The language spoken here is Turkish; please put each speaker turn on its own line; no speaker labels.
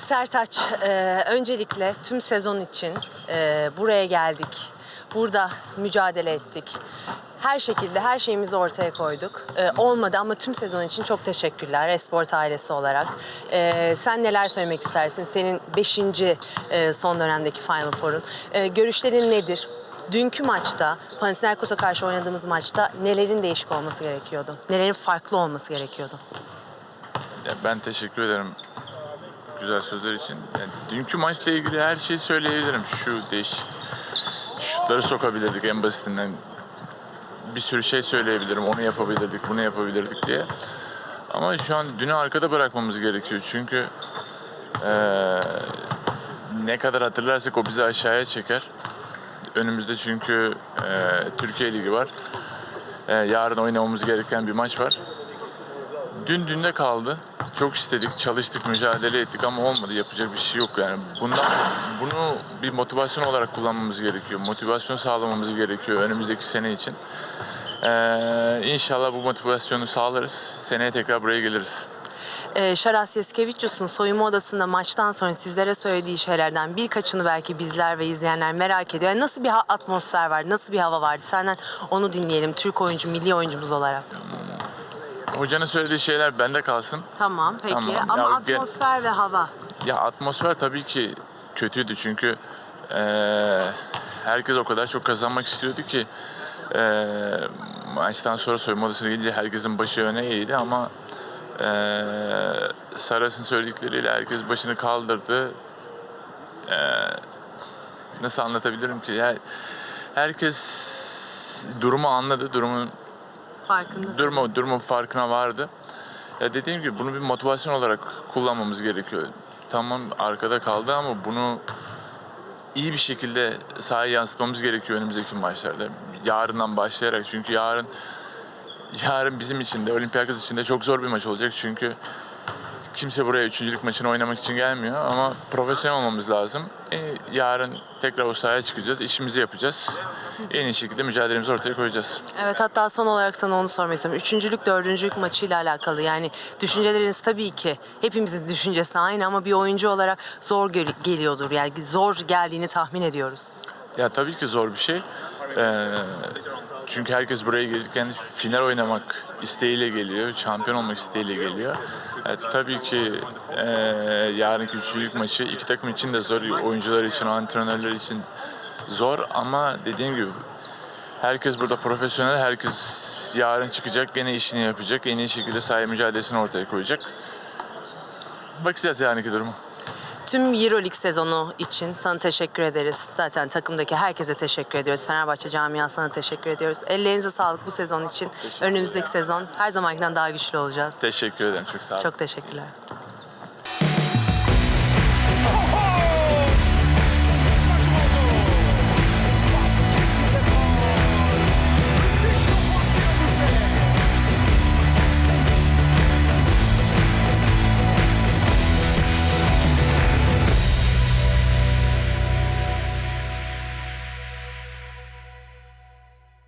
Sertaç, e, öncelikle tüm sezon için e, buraya geldik. Burada mücadele ettik. Her şekilde her şeyimizi ortaya koyduk. E, olmadı ama tüm sezon için çok teşekkürler Esport ailesi olarak. E, sen neler söylemek istersin? Senin 5. E, son dönemdeki Final Four'un. E, görüşlerin nedir? Dünkü maçta, Panathinaikos'a karşı oynadığımız maçta nelerin değişik olması gerekiyordu? Nelerin farklı olması gerekiyordu?
Ya ben teşekkür ederim güzel sözler için. Yani dünkü maçla ilgili her şeyi söyleyebilirim. Şu değişik şutları sokabilirdik en basitinden. Bir sürü şey söyleyebilirim. Onu yapabilirdik, bunu yapabilirdik diye. Ama şu an dünü arkada bırakmamız gerekiyor. Çünkü eee, ne kadar hatırlarsak o bizi aşağıya çeker. Önümüzde çünkü eee, Türkiye Ligi var. Eee, yarın oynamamız gereken bir maç var. Dün dünde kaldı. Çok istedik, çalıştık, mücadele ettik ama olmadı. Yapacak bir şey yok yani. Bundan bunu bir motivasyon olarak kullanmamız gerekiyor. Motivasyon sağlamamız gerekiyor önümüzdeki sene için. Ee, inşallah bu motivasyonu sağlarız. Seneye tekrar buraya geliriz.
Ee, Şaras Yeskevicius'un soyunma odasında maçtan sonra sizlere söylediği şeylerden birkaçını belki bizler ve izleyenler merak ediyor. Yani nasıl bir atmosfer vardı, nasıl bir hava vardı? Senden onu dinleyelim Türk oyuncu, milli oyuncumuz olarak.
Hocanın söylediği şeyler bende kalsın.
Tamam peki
Tamam.
ama
Ya,
atmosfer ve hava.
Ya atmosfer tabii ki kötüydü çünkü eee, herkes o kadar çok kazanmak istiyordu ki eee, maçtan sonra soyunma odasına gelince herkesin başı öne eğildi ama eee Saras'ın söyledikleriyle herkes başını kaldırdı. Eee, nasıl anlatabilirim ki? Yani herkes durumu anladı, durumun
Farkında.
durumu, durumun farkına vardı. Ya dediğim gibi bunu bir motivasyon olarak kullanmamız gerekiyor. Tamam arkada kaldı ama bunu iyi bir şekilde sahaya yansıtmamız gerekiyor önümüzdeki maçlarda. Yarından başlayarak çünkü yarın yarın bizim için de Olympiakos için de çok zor bir maç olacak çünkü kimse buraya üçüncülük maçını oynamak için gelmiyor ama profesyonel olmamız lazım. E, yarın tekrar o sahaya çıkacağız, işimizi yapacağız. En iyi şekilde mücadelemizi ortaya koyacağız.
Evet hatta son olarak sana onu sormak istiyorum. Üçüncülük, dördüncülük maçıyla alakalı. Yani düşünceleriniz tabii ki hepimizin düşüncesi aynı ama bir oyuncu olarak zor gel- geliyordur. Yani zor geldiğini tahmin ediyoruz.
Ya tabii ki zor bir şey. Ee, çünkü herkes buraya gelirken final oynamak isteğiyle geliyor, şampiyon olmak isteğiyle geliyor. E, tabii ki e, yarınki üçlülük maçı iki takım için de zor, oyuncular için, antrenörler için zor ama dediğim gibi herkes burada profesyonel, herkes yarın çıkacak, gene işini yapacak, en iyi şekilde sahaya mücadelesini ortaya koyacak. Bakacağız yarınki durumu.
Tüm Euroleague sezonu için sana teşekkür ederiz. Zaten takımdaki herkese teşekkür ediyoruz. Fenerbahçe camiasına teşekkür ediyoruz. Ellerinize sağlık bu sezon için. Önümüzdeki sezon her zamankinden daha güçlü olacağız.
Teşekkür ederim, çok sağ olun.
Çok teşekkürler.